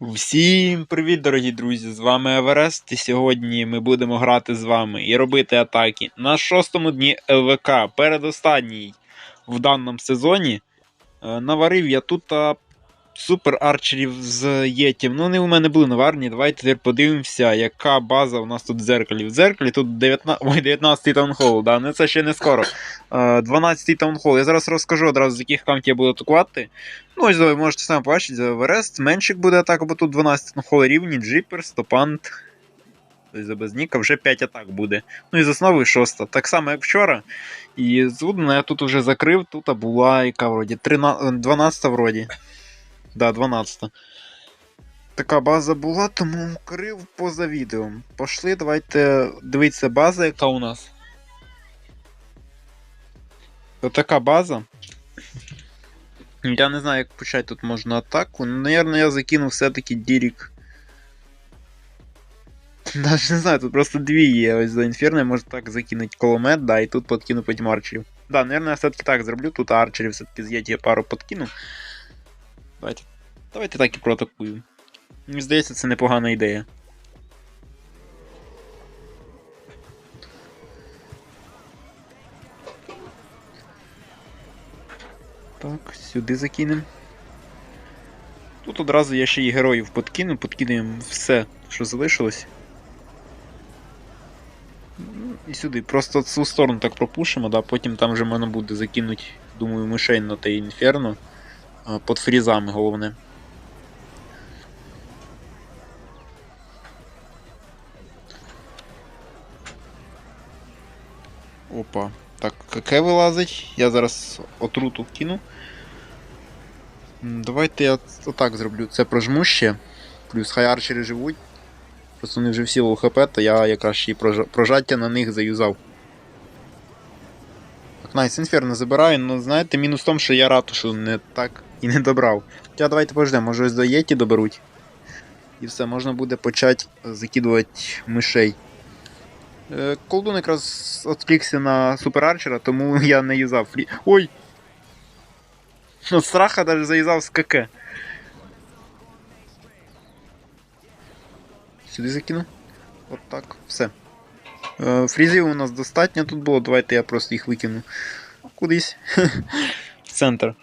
Всім привіт, дорогі друзі! З вами Еверест, і сьогодні ми будемо грати з вами і робити атаки на шостому дні ЛВК, передостанній в даному сезоні. Е, Наварив я тут супер арчерів з Єтів. Ну, вони у мене були наварні. Давайте тепер подивимося, яка база у нас тут в дзеркалі. В дзеркалі тут 19... Ой, 19-й таунхол, да, ну це ще не скоро. Е, 12-й таунхол. Я зараз розкажу одразу, з яких камтів я буду атакувати. Ну, ось ви можете самі побачити, за Еверест, меншик буде атака, бо тут 12 на холі рівні, Джипер, Стопант. Тобто за Безніка вже 5 атак буде. Ну і з основи 6. Так само, як вчора. І з я тут вже закрив, тут була яка вроді 13, 12 вроді. Да, 12. Така база була, тому крив поза відео. Пошли, давайте дивитися база, яка у нас. Отака база. Я не знаю, як почати тут можна атаку. Ну, Наверно, я закину все-таки Дірік. Даже не знаю, тут просто дві є. Ось за Інферно я можу так закинути коломет, да, і тут подкину потім арчерів. Да, наверное, я все-таки так зроблю. Тут арчерів все-таки з я пару подкину. Давайте. Давайте так і проатакую. Мені здається, це непогана ідея. Так, сюди закинемо. Тут одразу я ще і героїв подкину, подкинемо все, що залишилось. І сюди. Просто цю сторону так пропушимо, да, потім там вже можна буде закинути, думаю, мишей на те інферно. А, Під фрізами головне. Опа. Так, каке вилазить? Я зараз отруту кину. Давайте я отак зроблю. Це прожму ще. Плюс хай арчери живуть. Просто вони вже всі лоу хп, то я якраз ще прожа- прожаття на них заюзав. Так, найс, інферно забираю, але знаєте, мінус в тому, що я ратушу не так і не добрав. Хоча давайте пождемо, може ось до Єті доберуть. І все, можна буде почати закидувати мишей. Е, Колдун якраз відкликся на Супер Арчера, тому я не юзав фрі. Ой! От страха навіть заюзав з КК. Сюди закину. От так, все. Е, Фрізів у нас достатньо тут було, давайте я просто їх викину кудись. В центр.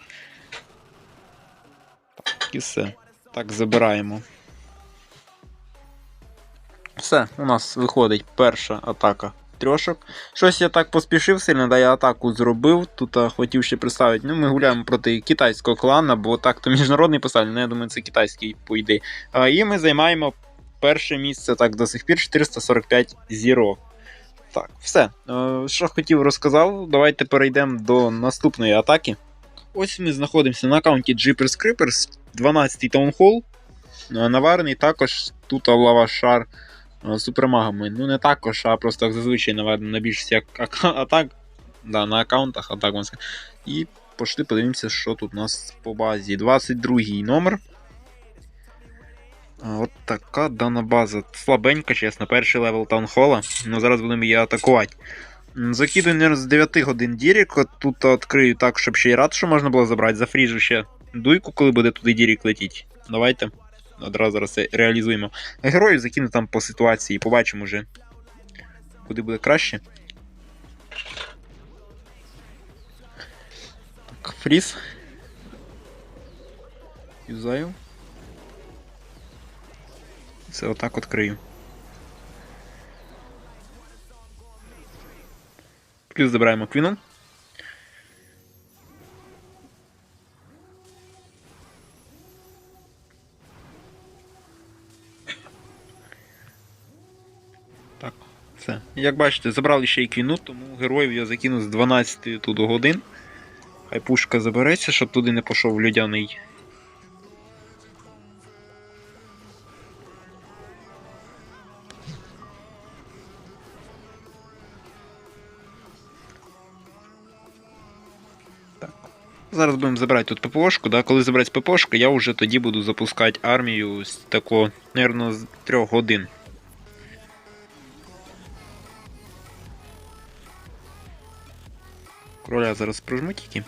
І все. Так, забираємо. Все, у нас виходить перша атака трьошок. Щось я так поспішив сильно, да я атаку зробив. Тут а, хотів ще представити. Ну, ми гуляємо проти китайського клана, бо так то міжнародний поставлю, ну я думаю, це китайський по ідеї. А, і ми займаємо перше місце так до сих пір 445 зірок. Так, все. Що хотів розказав, давайте перейдемо до наступної атаки. Ось ми знаходимося на аккаунті Jeepers Creepers, 12-й таунхол. Е, Наварений також тут лава шар е, супермагами. Ну не також, а просто як зазвичай наведено на більшості атак. Да, на аккаунтах, атак можна. І пошли подивимося, що тут у нас по базі. 22-й номер. От така дана база. Слабенька, чесно, перший левел таунхола. Ну зараз будемо її атакувати. Закидую наверно, з 9 годин Дірік. Тут відкрию так, щоб ще й ратушу можна було забрати. Зафріжу ще дуйку, коли буде туди Дірік летіть. Давайте. Одразу зараз це реалізуємо. Героїв закину там по ситуації, побачимо вже. Куди буде краще. Так, фріз. Юзаю. Це отак відкрию. Плюс забираємо квіну. Так, все. Як бачите, забрали ще й квіну, тому героїв я закину з 12 тут годин. Хай пушка забереться, щоб туди не пішов людяний Зараз будемо забирати тут ППОшку, да? коли забрати ППОшку, я вже тоді буду запускати армію з такого, мабуть, з трьох годин. Короля зараз прожму тільки.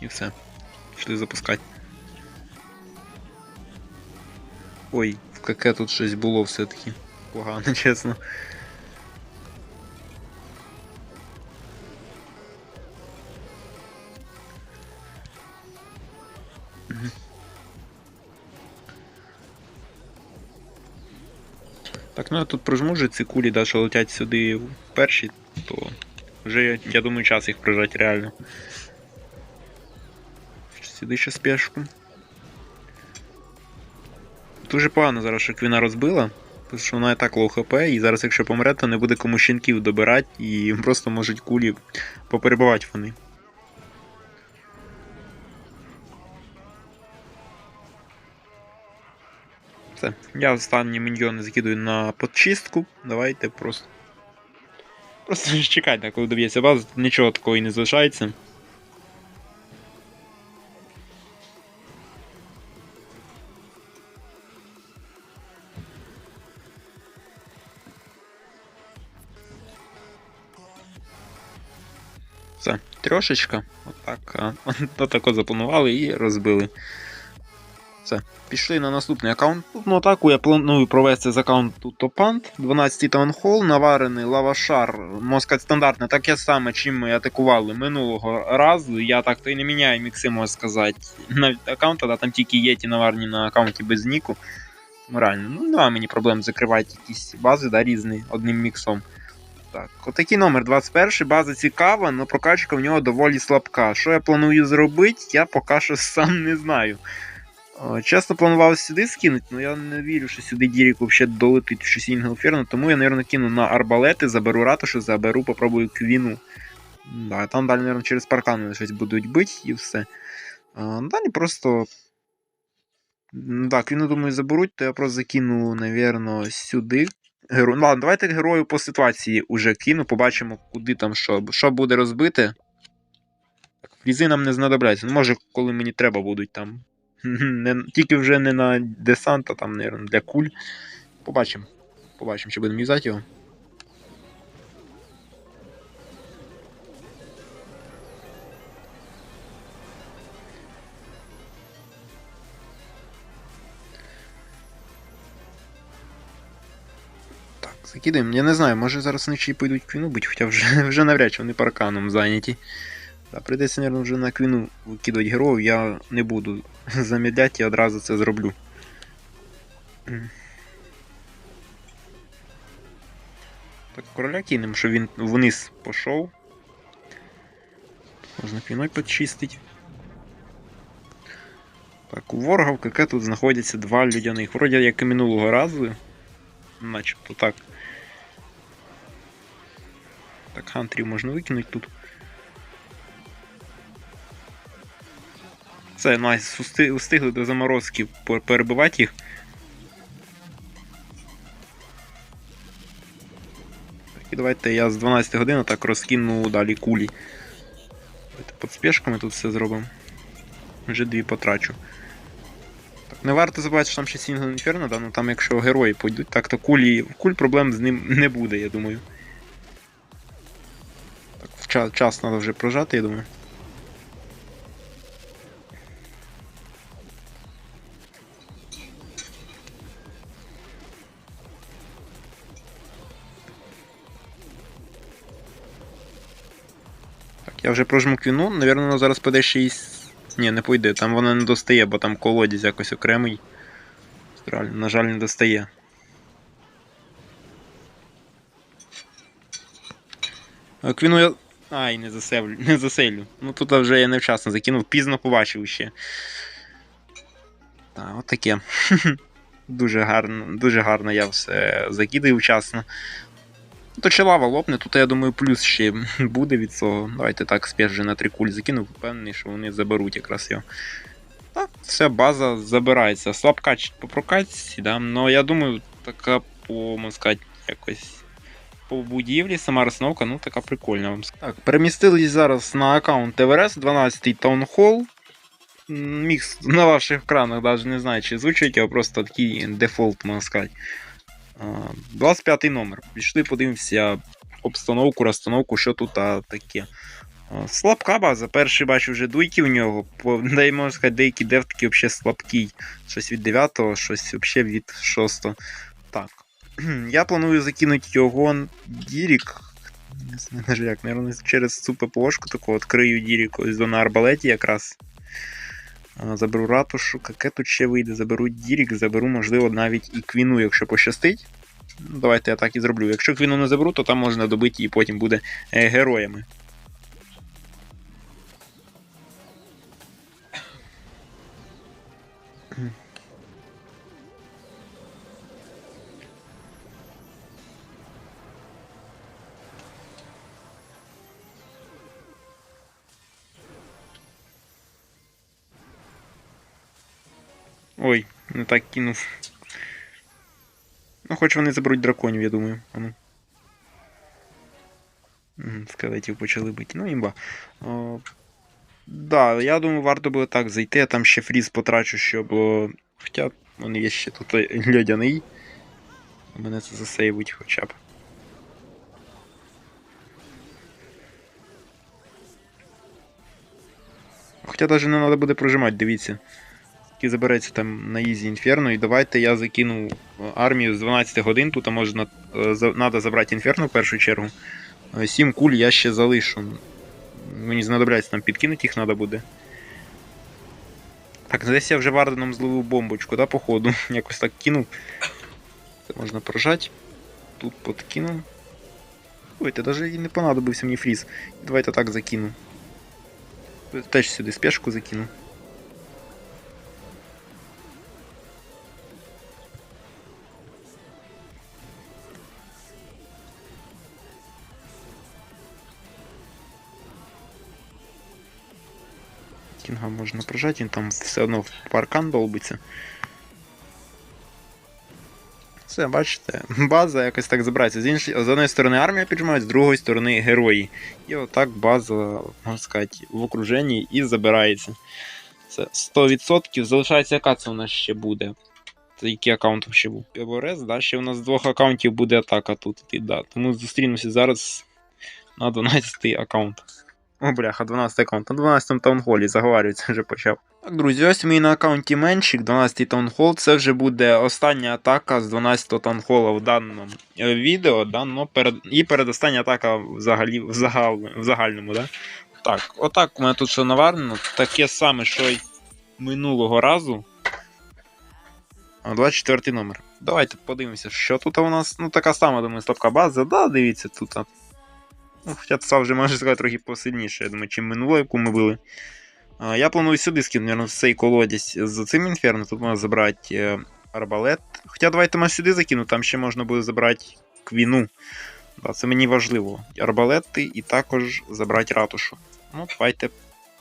І все. Пішли запускати. Ой, в КК тут щось було все-таки. Погано, чесно. Ну я тут прожму вже ці кулі, да, що летять сюди перші, то вже, я- думаю, час їх прижати реально. Сюди ще спешку. Дуже погано зараз, що Квіна розбила, тому що вона і так лоу хп, і зараз, якщо помре, то не буде кому щенків добирати, і просто можуть кулі поперебувати вони. Все, я останні міньйони закидую на подчистку. Давайте просто. Просто чекайте, коли доб'ється базу, нічого такого і не залишається. Все, трошечка. Отак. Отако запланували і розбили. Все. Пішли на наступний аккаунт. Тут атаку я планую провести з аккаунту Топант, 12 таунхол, наварений лавашар, москаль стандартне, таке саме, чим ми атакували минулого разу. Я так то і не міняю мікси, можна сказати. Навіть аккаунта, да, там тільки є ті наварні на аккаунті без ніку. Ну, Реально, ну немає мені проблем закривати якісь бази да, різні одним міксом. Так, отакий номер 21. База цікава, але прокачка в нього доволі слабка. Що я планую зробити, я поки що сам не знаю. О, Чесно планував сюди скинути, але я не вірю, що сюди Дірік взагалі долетить в щось Інгелферно, тому я, мабуть, кину на арбалети, заберу ратушу, заберу, попробую квіну. Да, там далі, мабуть, через паркан вони щось будуть бити і все. А, далі просто. Так, квіну, думаю, заберуть, то я просто закину, мабуть, сюди. Геро... Ну, ладно, давайте герою по ситуації уже кину, побачимо, куди там що, що буде розбите. Фрізи нам не знадобляться. Ну, може, коли мені треба будуть там. Не, тільки вже не на десант, а там, мабуть, для куль. Побачимо. Побачимо, чи будемо юзати його. Так, закидаємо. Я не знаю, може зараз вночі пойдуть квіну бить, хоча вже, вже навряд чи вони парканом зайняті. Да, прийдеться, мабуть, вже на квіну викидувати героїв, я не буду замедляти, я одразу це зроблю. Так, короля кинемо, щоб він вниз пішов. Можна квіною підчистити. Так, у ворога в КК тут знаходяться два людяних. Вроді як і минулого разу. Начебто так. Так, хантрів можна викинути тут. Все, найс, устигли до заморозки перебивати їх. І давайте я з 12 години так розкину далі кулі. Давайте під спешками тут все зробимо. Вже дві потрачу. Так, не варто забувати, що там ще Сінгл Інферно, да? ну там якщо герої пойдуть, так то кулі, куль проблем з ним не буде, я думаю. Так, час, час треба вже прожати, я думаю. Я вже прожму квіну, навірно, вона зараз піде ще й. Ні, не пойде, там вона не достає, бо там колодязь якось окремий. На жаль, не достає. Квіну я. Ай, не засевлю, не заселю. Ну тут вже я невчасно закинув, пізно побачив ще. Так, от таке. Дуже гарно, дуже гарно я все закидаю вчасно. Ну, То лава лопне, тут я думаю, плюс ще буде від цього. Давайте так спеш вже на три куль закинув, впевнений, що вони заберуть якраз його. Так, все, база забирається. Слабкач по прокатці, да? но я думаю, така по, можна сказати, якось. По будівлі сама розстановка, ну така прикольна вам сказати. Так, перемістились зараз на аккаунт Everest, 12-й Таунхол. Мікс на ваших екранах, навіть не знаю, чи звучить, а просто такий дефолт, можна сказати. А, 25 номер. Пішли, подивимося обстановку, розстановку, що тут таке. Слабка база. Перший бачу вже дуйки у нього. Дай можна сказати, деякі девтки взагалі слабкий. Щось від 9-го, щось взагалі від 6-го. Так. Я планую закинути його Дірік. Не знаю як, наверное, через цю ППОшку таку відкрию Дірік ось до на арбалеті якраз. Заберу ратушу, яке тут ще вийде, заберу Дірік, заберу, можливо, навіть і квіну, якщо пощастить. Ну, давайте я так і зроблю. Якщо квіну не заберу, то там можна добити і потім буде е, героями. Ой, не так кинув. Ну, хоч вони заберуть драконів, я думаю. А ну. Скелетів почали бити. Ну, імба. О, да, я думаю, варто було так зайти, я там ще фріз потрачу, щоб. о, Хоча він є ще тут е, льодяний. Мене це засейвить хоча б. Хоча навіть не треба буде прожимати, дивіться. Тільки забереться там на Ізі Інферно, і давайте я закину е, армію з 12 годин. Тут можна е, надо забрати Інферно в першу чергу. 7 куль я ще залишу. Мені знадобляться там підкинути їх треба буде. Так, десь я вже Варденом зловив бомбочку, да, походу. Якось так кинув. Це можна прожати. Тут подкинув. Ой, та навіть не понадобився мені фріз. Давайте так закину. Теж сюди спешку закину. Кінга можна прожати, він там все одно в паркан долбиться. Все, бачите, база якось так забирається. З, іншої, з одної сторони армія піджимає, з другої сторони герої. І отак база, можна сказати, в окруженні і забирається. Це 100%. Залишається, яка це у нас ще буде. Це який аккаунт ще був? ПВРС, да? Ще у нас з двох аккаунтів буде атака тут. І, да. Тому зустрінемося зараз на 12 аккаунт. О, бляха, 12 аккаунт. На 12 таунхолі заговарюється, вже почав. Так, друзі, ось мій на аккаунті меншик, 12 таунхол. Це вже буде остання атака з 12 таунхола в даному е, відео. Да? ну, перед... І передостання атака взагалі, в, загал... в загальному. Да? Так, отак у мене тут все наварено. Таке саме, що й минулого разу. А, 24 номер. Давайте подивимося, що тут у нас. Ну, така сама, думаю, слабка база. Да, дивіться, тут. Ну, хоча це вже можна сказати трохи посильніше, я думаю, чим минуло, яку ми били. Я планую сюди скинути, мабуть, цей колодязь з цим інферно. Тут можна забрати е, арбалет. Хоча давайте ми сюди закину, там ще можна буде забрати квіну. Да, це мені важливо. Арбалети і також забрати ратушу. Ну, давайте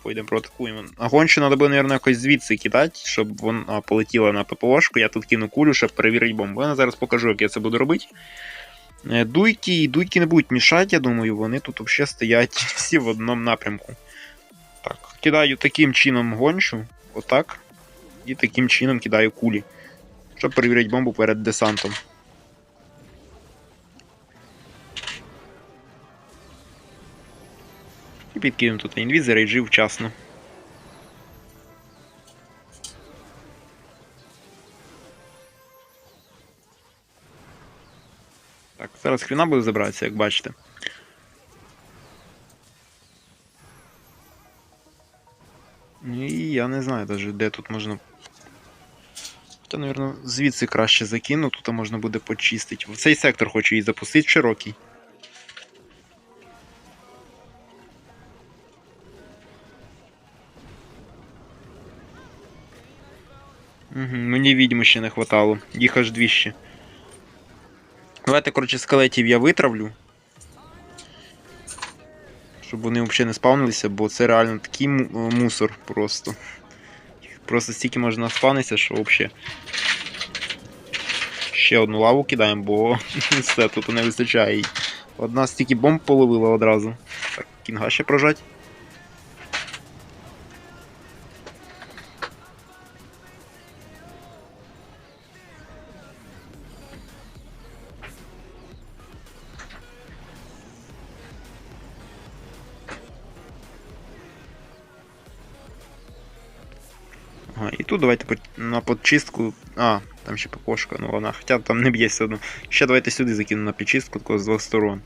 пойдемо проатакуємо. А гончу треба буде, мабуть, якось звідси кидати, щоб вона полетіла на ППОшку. Я тут кину кулю, щоб перевірити бомбу. Я зараз покажу, як я це буду робити. Е, Дуйки і дуйки не будуть мішати, я думаю, вони тут взагалі стоять всі в одному напрямку. Так, кидаю таким чином гончу, отак. І таким чином кидаю кулі. Щоб перевірити бомбу перед десантом. І підкинемо тут інвіз, рейджив вчасно. Зараз хріна буде забиратися, як бачите. Ну і я не знаю даже, де тут можна. Та, мабуть, звідси краще закину, тут можна буде почистити. В цей сектор хочу її запустити широкий. Мені відьми ще не хватало. Їх аж дві ще. Давайте, коротше, скелетів я витравлю. Щоб вони взагалі не спавнилися, бо це реально такий мусор просто. Просто стільки можна спавнитися, що взагалі. Ще одну лаву кидаємо, бо все тут не вистачає. Одна стільки бомб половила одразу. Так, кінга ще прожать. Давайте на подчистку. А, там ще покошка, ну вона, хоча там не б'є все одно. Ще давайте сюди закину на підчистку з двох сторон.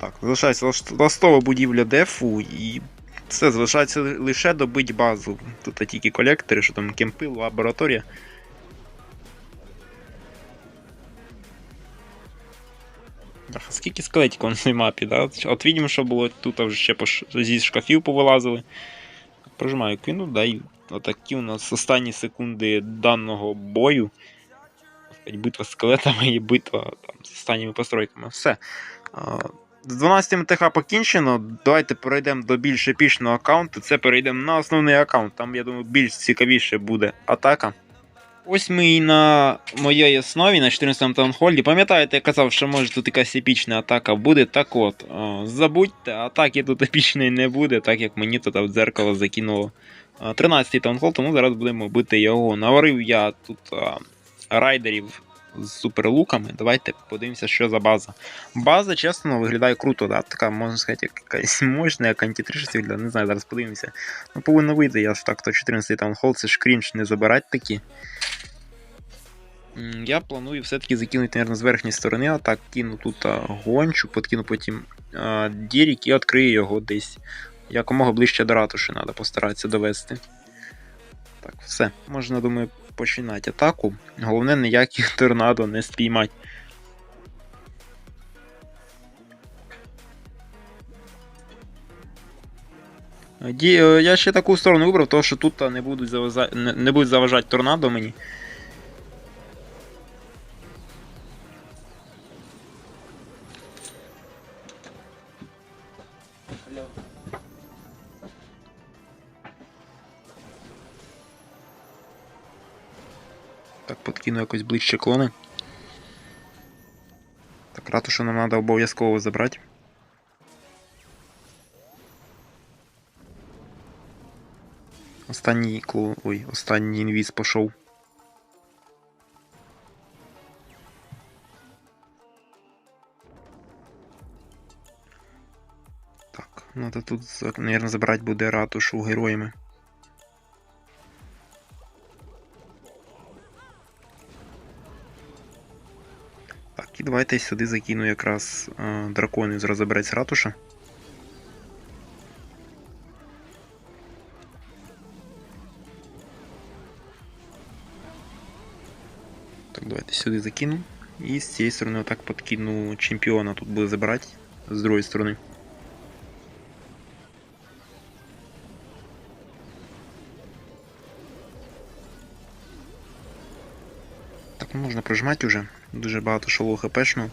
Так, залишається ластова будівля дефу і все, залишається лише добить базу. Тут тільки колектори, що там кемпи, лабораторія. Ах, а скільки скелетиків на цій мапі, да? От видимо, що було тут вже ще зі шкафів повилазили. Прожимаю квіну, да, і отакі у нас останні секунди даного бою. Битва з скелетами і битва там, з останніми постройками. Все. З 12 ТХ покінчено. Давайте перейдемо до більш епічного аккаунту. Це перейдемо на основний аккаунт. Там, я думаю, більш цікавіше буде атака. Ось ми і на моїй основі на 14 таунхолді. Пам'ятаєте, я казав, що може тут якась епічна атака буде. Так от, забудьте, атаки тут епічної не буде, так як мені тут в дзеркало закинуло 13-й таунхол, тому зараз будемо бити його. Наварив я тут а, райдерів з суперлуками. Давайте подивимося, що за база. База, чесно, виглядає круто, да? така, можна сказати, як якась мощна, як антитришець виглядає, не знаю, зараз подивимося. Ну, повинно вийти, я ж так, то 14-й таунхол, це ж крінж не забирать такі. Я планую все-таки закинути, наверное, з верхньої сторони, а так кину тут а, гончу, подкину потім а, дірік і відкрию його десь. Якомога ближче до ратуші треба постаратися довести. Так, все. Можна, думаю, починати атаку. Головне, ніяких торнадо не спіймати. Ді, е, я ще таку сторону вибрав, тому що тут не будуть, заваза... не, будуть заважати торнадо мені. Так, подкину якось ближче клони. Так, ратушу нам треба обов'язково забрати. Останній клон. Ой, останній інвіз пішов. Так, то тут, наверное, забрати буде ратушу героями. Так, я давайте сюди закину якраз е, драконів з забереться ратуша. Так, давайте сюди закину. І з цієї сторони отак подкину чемпіона. Тут буде забирати з другої сторони. Можна прожимати вже. Дуже багато шоло хпшного.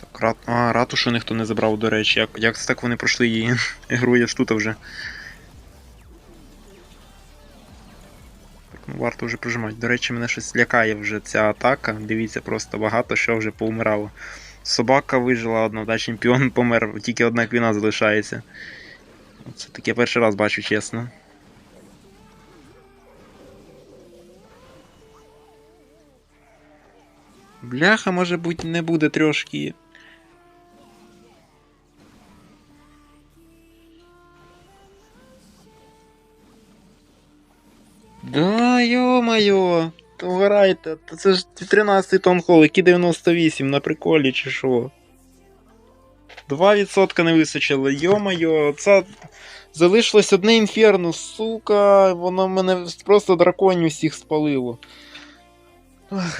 Так, рат... А, ратушу ніхто не забрав, до речі. Як, як так вони пройшли її ігру, я ж тут вже. Варто вже прожимати. До речі, мене щось лякає вже ця атака. Дивіться, просто багато що вже поумирало. Собака вижила одна, да, чемпіон помер, тільки одна квіна залишається. Це таке перший раз бачу, чесно. Бляха, може бути, не буде трошки. Да, йо-моє, вгорайте, це ж 13 тонн хол, які 98 на приколі чи що. 2% не височило, йо-моє, це залишилось одне інферно, сука, воно мене просто драконів всіх спалило.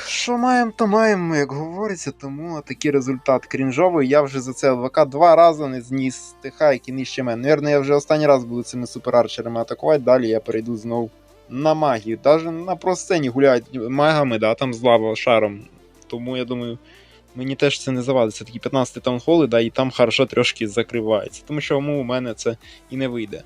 Що маємо, то маємо, як говориться, тому такий результат крінжовий. Я вже за це ЛВК два рази не зніс ТХ, які нижче мене. Наверно, я вже останній раз буду цими суперарчерами атакувати, далі я перейду знову на магію. Даже на просцені гуляють магами, да, там з лава шаром. Тому я думаю, мені теж це не завадить. Це такі 15 таунхоли, да, і там хорошо трошки закривається. Тому що у мене це і не вийде.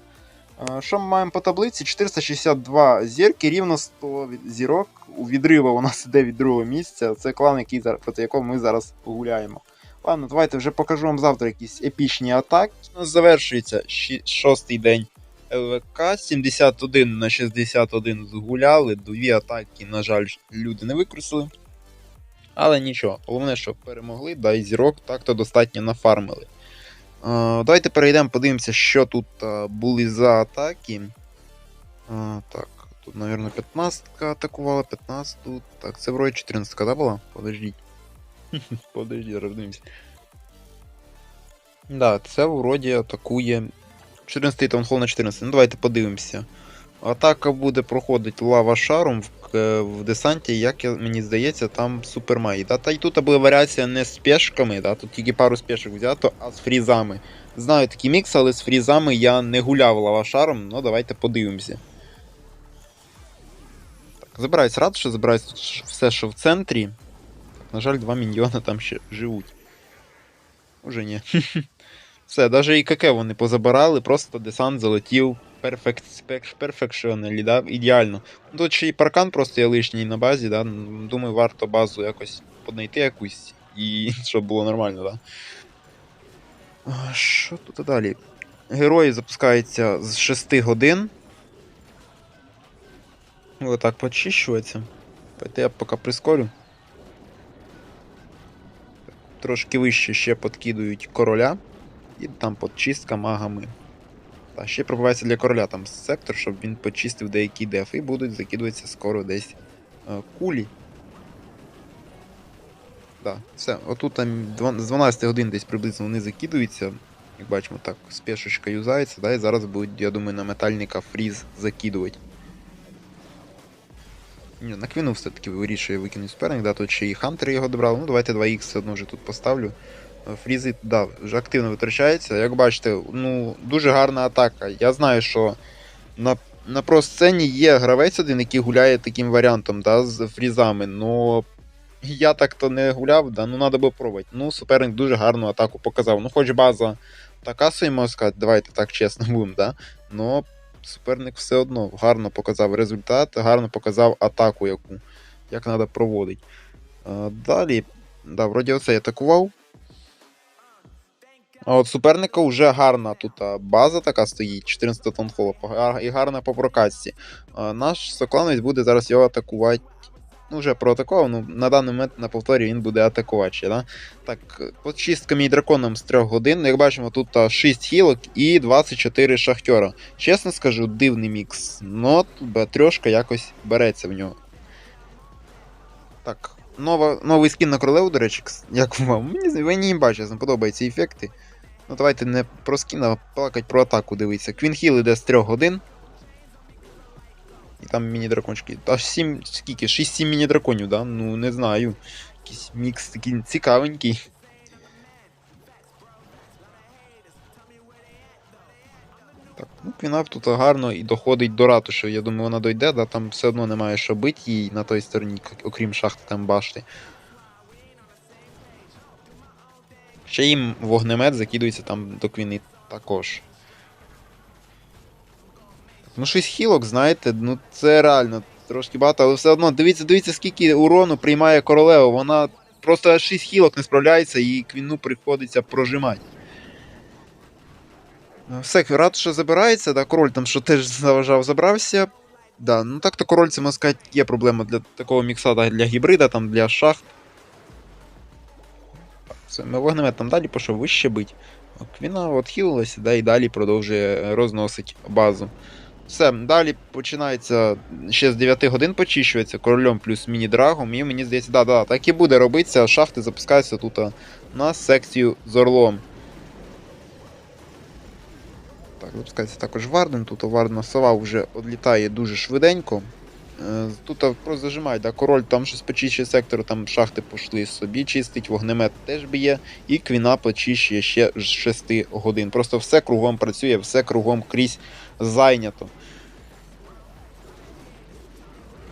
Що ми маємо по таблиці? 462 зірки, рівно 100 зірок. У відрива у нас іде від другого місця. Це клан, який, проти якого ми зараз погуляємо. Ладно, давайте вже покажу вам завтра якісь епічні атаки. У нас завершується шостий день ЛВК 71 на 61 згуляли, дві атаки, на жаль, люди не використали. Але нічого, головне, що перемогли, да і зірок так-то достатньо нафармили. Давайте перейдемо, подивимося, що тут були за атаки. Так, тут, мабуть, 15 атакувала, 15 тут. Так, це вроде 14 да, була? Подождіть. Подождіть, роздивимося. Да, це вроді атакує 14 таунхол на 14. Ну давайте подивимося. Атака буде проходити лава шаром в, в десанті, як мені здається, там супермаї. Да? Та й тут була варіація не з пешками, да? тут тільки пару спешок взято, а з фрізами. Знаю такий мікс, але з фрізами я не гуляв лава шаром, ну давайте подивимося. Так, забираюсь що забираюсь тут все, що в центрі. Так, на жаль, два міньйона там ще живуть. Уже ні. Все, навіть і КК вони позабирали, просто десант залетів перфект, перфекшоналі, да? ідеально. Тут ще і паркан просто є лишній на базі, да? Думаю, варто базу якось поднайти якусь, і щоб було нормально, да? Що тут далі? Герої запускаються з 6 годин. Отак почищується. Давайте я поки прискорю. Трошки вище ще подкидують короля. І там подчистка магами. Та ще пробувається для короля там сектор, щоб він почистив деякі дефи, і будуть закидуватися скоро десь е, кулі. Да, все, отут там з 12 годин десь приблизно вони закидуються. Як бачимо, так, спешечка юзається, да, і зараз будуть, я думаю, на метальника фріз закидувати. Ні, на квіну все-таки вирішує викинути суперник, да, тут ще і хантери його добрали. Ну, давайте 2х все одно вже тут поставлю. Фрізи, да, вже активно витрачаються. Як бачите, ну, дуже гарна атака. Я знаю, що на, на про-сцені є гравець один, який гуляє таким варіантом, да, з фрізами, но я так-то не гуляв, да, ну треба було пробувати. Ну, суперник дуже гарну атаку показав. Ну, хоч база така собі, сказати, давайте так чесно будемо, да, но суперник все одно гарно показав результат, гарно показав атаку, яку, як треба проводити. Далі, да, вроді оце я атакував. А от суперника вже гарна тут база така стоїть, 14 тонн холопа, і гарна по прокатці. Наш соклановець буде зараз його атакувати. Ну, вже проатакував, ну на даний момент на повторі він буде атакувати ще, да? Так, по і драконом з 3 годин, як бачимо, тут а, 6 хілок і 24 шахтера. Чесно скажу, дивний мікс. Но трьошка якось береться в нього. Так, нова, новий скін на королеву, до речі, як вам? Мені, мені не бачу, не подобаються ефекти. Ну давайте не про скін, а плакать про атаку дивитися. Квінхіл іде з 3 годин. І там міні-дракончики. Аж 7, скільки? 6-7 міні-драконів, да? Ну не знаю. Якийсь мікс такий цікавенький. Так, ну Квінап тут гарно і доходить до ратуші. Я думаю, вона дойде, да, там все одно немає що бити їй на той стороні, окрім шахти там башти. Ще їм вогнемет закидується там до квіни також. Ну, 6 хілок, знаєте, ну це реально трошки багато, але все одно дивіться, дивіться, скільки урону приймає королева. Вона просто 6 хілок не справляється і квіну приходиться прожимати. Ну, Все, ратуша забирається, да, король там, що теж заважав, забрався. Да, ну так то король, це можна сказати, є проблема для такого мікса, для гібрида, там, для шахт. Так, все, ми вогнемет там далі пішов вище бить. Квіна відхилилася, да, і далі продовжує розносить базу. Все, далі починається ще з 9 годин почищується корольом плюс міні-драгом. І мені здається, да, да, так і буде робитися. Шахти запускаються тут на секцію з орлом. Так, запускається також Варден. Тут Вардена сова вже відлітає дуже швиденько. Е, Тут просто зажимають, да, король там щось почищує сектор, там шахти пішли собі чистить, вогнемет теж б'є, і квіна почищує ще з 6 годин. Просто все кругом працює, все кругом крізь зайнято.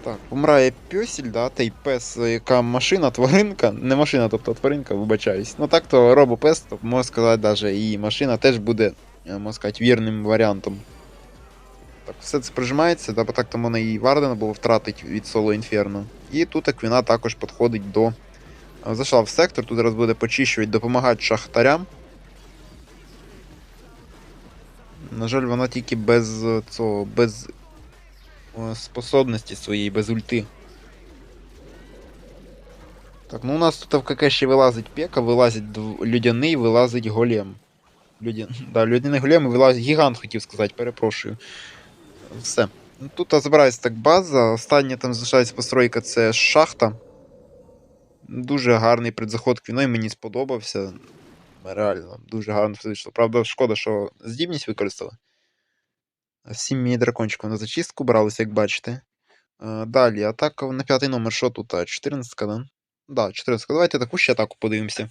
Так, помирає пьосіль, да, та й пес, яка машина, тваринка, не машина, тобто тваринка, вибачаюсь. Ну так то робопес, то можна сказати, даже і машина теж буде, е, можна сказати, вірним варіантом. Так, все це прижимається, бо так там вона і Вардена було втратить від соло Інферно. І тут Аквіна також підходить до. е, Зайшла в сектор, тут зараз буде почищувати, допомагати шахтарям. На жаль, вона тільки без е, цього, без е, способності своєї, без ульти. Так, ну у нас тут в КК ще вилазить пека, вилазить людяний, вилазить голем. Людя... Да, людяний голем і вилазить гігант, хотів сказати, перепрошую. Все. Тут збирається так база. Остання там залишається постройка це шахта. Дуже гарний предзаход квіною, мені сподобався. Реально, дуже гарно вийшло. Правда, шкода, що здібність використали. Сім міні-дракончиків на зачистку бралися, як бачите. Е, Далі, атака на п'ятий номер. Що тут? 14-ка, да? Да, 14 -ка. Давайте таку ще атаку подивимося.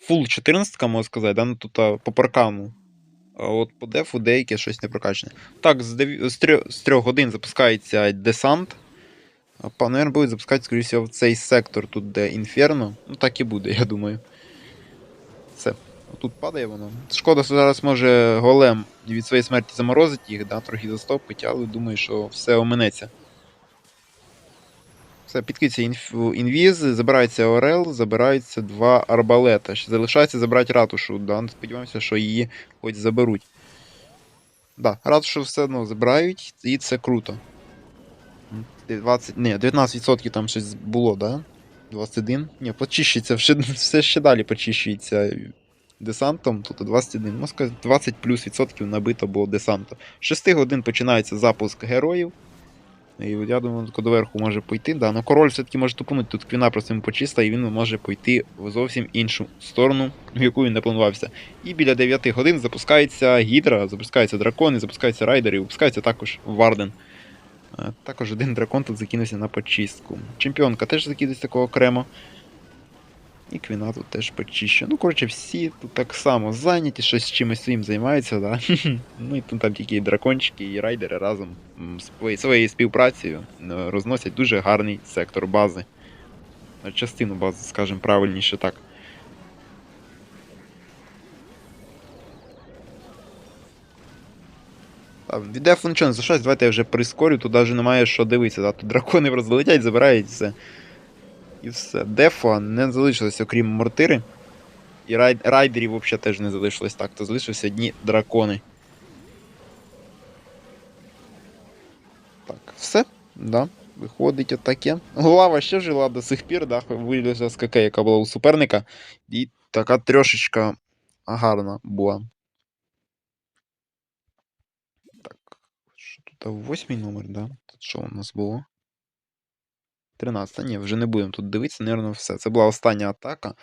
Фул 14, можна сказати, да? Ну тут по паркану. А от по дефу деяке щось не прокачане. Так, з, деві... з, трьох... з трьох годин запускається десант. А, па- будуть запускати, всього, в цей сектор, тут де інферно. Ну так і буде, я думаю. Все. Тут падає воно. Шкода, що зараз може голем від своєї смерті заморозить їх, да, трохи застопить, але думаю, що все оминеться. Все, підкидься інвіз, забирається Орел, забираються два арбалета. Залишається забрати ратушу. Да? Сподіваємося, що її хоч заберуть. Да, ратушу все одно забирають, і це круто. 20, ні, 19% там щось було, да? 21. Ні, почищується, все, ще далі почищується десантом. Тут 21. Можна сказати, 20 плюс відсотків набито було десанту. З 6 годин починається запуск героїв. І я думаю, до доверху може пойти. Да, ну король все-таки може тупнути. Тут квіна просто йому почиста, і він може пойти в зовсім іншу сторону, в яку він не планувався. І біля 9 годин запускається гідра, запускаються дракони, запускаються райдери, і випускається також Варден. Е, Також один дракон тут закинувся на почистку. Чемпіонка теж закидується такого окремо. І квіна тут теж почищена. Ну, коротше, всі тут так само зайняті, щось чимось своїм займаються, да? ну і тут там тільки дракончики, і райдери разом своє- своєю співпрацею е, розносять дуже гарний сектор бази. Е, Частину бази, скажімо, правильніше так. А, від дефу нічого не залишається, давайте я вже прискорю, тут навіть немає що дивитися. Да? Тут дракони просто летять, забирають все. І все. Дефа не залишилось, окрім мортири. І рай... райдерів взагалі теж не залишилось так, то залишилися одні дракони. Так, все, да. Виходить отаке. Голава ще жила до сих пір, да, вилізла з КК, яка була у суперника. І така трошечка гарна була. Так, що тут? Восьмий номер, да? Тут що у нас було? 13. Ні, вже не будемо тут дивитися, напевно, все. Це була остання атака.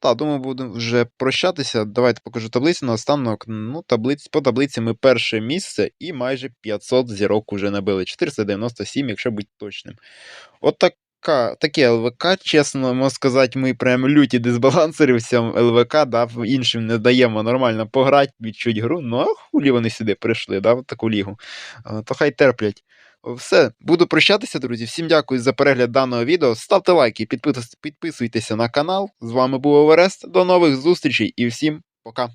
Та, думаю, будемо вже прощатися. Давайте покажу таблицю на останок. Ну, таблиць, по таблиці ми перше місце і майже 500 зірок уже набили. 497, якщо бути точним. От така, таке ЛВК, чесно можна сказати, ми прям люті дисбалансери в цьому ЛВК, да, іншим не даємо нормально пограти, відчуть гру. Ну, а хулі вони сюди прийшли, да, в таку лігу. То хай терплять. Все, буду прощатися, друзі. Всім дякую за перегляд даного відео. Ставте лайки, підписуйтесь на канал. З вами був Оверест. До нових зустрічей і всім пока.